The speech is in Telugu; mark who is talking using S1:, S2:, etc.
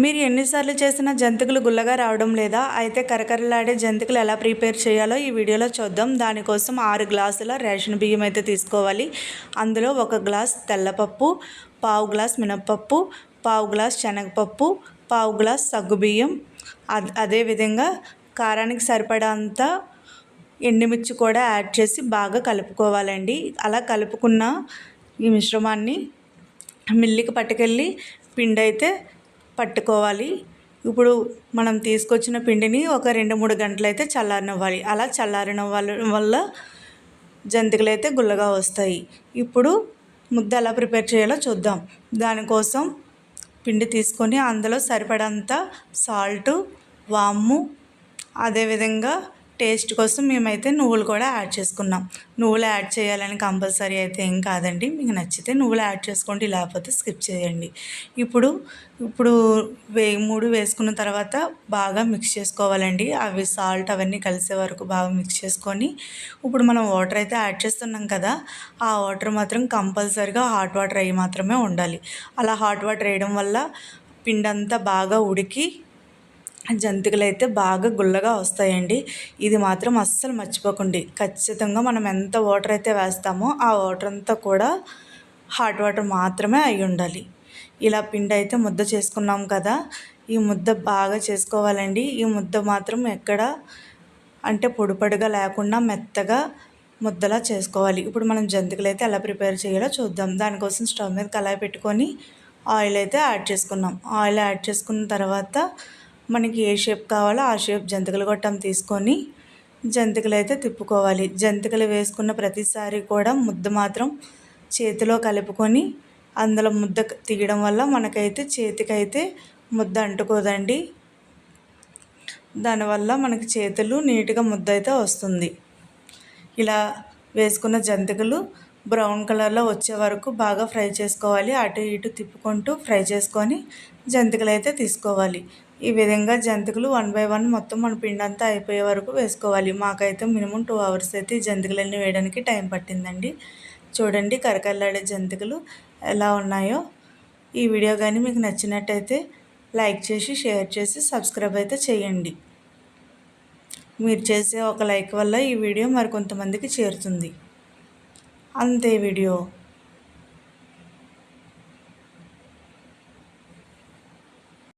S1: మీరు ఎన్నిసార్లు చేసిన జంతికలు గుల్లగా రావడం లేదా అయితే కరకరలాడే జంతికలు ఎలా ప్రిపేర్ చేయాలో ఈ వీడియోలో చూద్దాం. దానికోసం ఆరు గ్లాసుల రేషన్ బియ్యం అయితే తీసుకోవాలి. అందులో ఒక గ్లాస్ తెల్లపప్పు పావు గ్లాస్ మినప్పప్పు పావు గ్లాస్ శనగపప్పు పావు గ్లాస్ సగ్గుబియ్యం అదేవిధంగా కారానికి సరిపడంత ఎండుమిర్చి కూడా యాడ్ చేసి బాగా కలుపుకోవాలండి. అలా కలుపుకున్న ఈ మిశ్రమాన్ని మిల్లికి పట్టుకెళ్ళి పిండి అయితే పట్టుకోవాలి. ఇప్పుడు మనం తీసుకొచ్చిన పిండిని ఒక రెండు మూడు గంటలు అయితే చల్లారనివ్వాలి. అలా చల్లారిన వల్ల జంతికలు అయితే గుల్లగా వస్తాయి. ఇప్పుడు ముద్ద ఎలా ప్రిపేర్ చేయాలో చూద్దాం. దానికోసం పిండి తీసుకొని అందులో సరిపడంత సాల్టు వాము అదేవిధంగా టేస్ట్ కోసం మేమైతే నువ్వులు కూడా యాడ్ చేసుకున్నాం. నువ్వులు యాడ్ చేయాలని కంపల్సరీ అయితే ఏం కాదండి. మీకు నచ్చితే నువ్వులు యాడ్ చేసుకోండి లేకపోతే స్కిప్ చేయండి. ఇప్పుడు ఇప్పుడు వే మూడు వేసుకున్న తర్వాత బాగా మిక్స్ చేసుకోవాలండి. అవి సాల్ట్ అవన్నీ కలిసే వరకు బాగా మిక్స్ చేసుకొని ఇప్పుడు మనం వాటర్ అయితే యాడ్ చేస్తున్నాం కదా ఆ వాటర్ మాత్రం కంపల్సరీగా హాట్ వాటర్ అయ్యి మాత్రమే ఉండాలి. అలా హాట్ వాటర్ వేయడం వల్ల పిండంతా బాగా ఉడికి జంతికలు అయితే బాగా గుల్లగా వస్తాయండి. ఇది మాత్రం అస్సలు మర్చిపోకండి. ఖచ్చితంగా మనం ఎంత వాటర్ అయితే వేస్తామో ఆ వాటర్ అంతా కూడా హాట్ వాటర్ మాత్రమే అయి ఉండాలి. ఇలా పిండి అయితే ముద్ద చేసుకున్నాం కదా ఈ ముద్ద బాగా చేసుకోవాలండి. ఈ ముద్ద మాత్రం ఎక్కడ అంటే పొడిపడిగా లేకుండా మెత్తగా ముద్దలా చేసుకోవాలి. ఇప్పుడు మనం జంతికలు అయితే ఎలా ప్రిపేర్ చేయాలో చూద్దాం. దానికోసం స్టవ్ మీద కళాయి పెట్టుకొని ఆయిల్ అయితే యాడ్ చేసుకున్నాం. ఆయిల్ యాడ్ చేసుకున్న తర్వాత మనకి ఏ షేప్ కావాలో ఆ షేప్ జంతికలు గొట్టం తీసుకొని జంతికలు అయితే తిప్పుకోవాలి. జంతికలు వేసుకున్న ప్రతిసారి కూడా ముద్ద మాత్రం చేతిలో కలుపుకొని అందులో ముద్ద తీయడం వల్ల మనకైతే చేతికైతే ముద్ద అంటుకోదండి. దానివల్ల మనకి చేతులు నీట్గా ముద్ద అయితే వస్తుంది. ఇలా వేసుకున్న జంతికలు బ్రౌన్ కలర్లో వచ్చే వరకు బాగా ఫ్రై చేసుకోవాలి. అటు ఇటు తిప్పుకుంటూ ఫ్రై చేసుకొని జంతికలు అయితే తీసుకోవాలి. ఈ విధంగా జంతికలు వన్ బై వన్ మొత్తం మన పిండి అంతా అయిపోయే వరకు వేసుకోవాలి. మాకైతే మినిమం టూ అవర్స్ అయితే ఈ జంతికలన్నీ వేయడానికి టైం పట్టిందండి. చూడండి కరకల్లాడే జంతికలు ఎలా ఉన్నాయో. ఈ వీడియో కానీ మీకు నచ్చినట్టయితే లైక్ చేసి షేర్ చేసి సబ్స్క్రైబ్ అయితే చేయండి. మీరు చేసే ఒక లైక్ వల్ల ఈ వీడియో మరికొంతమందికి చేరుతుంది. అంతే వీడియో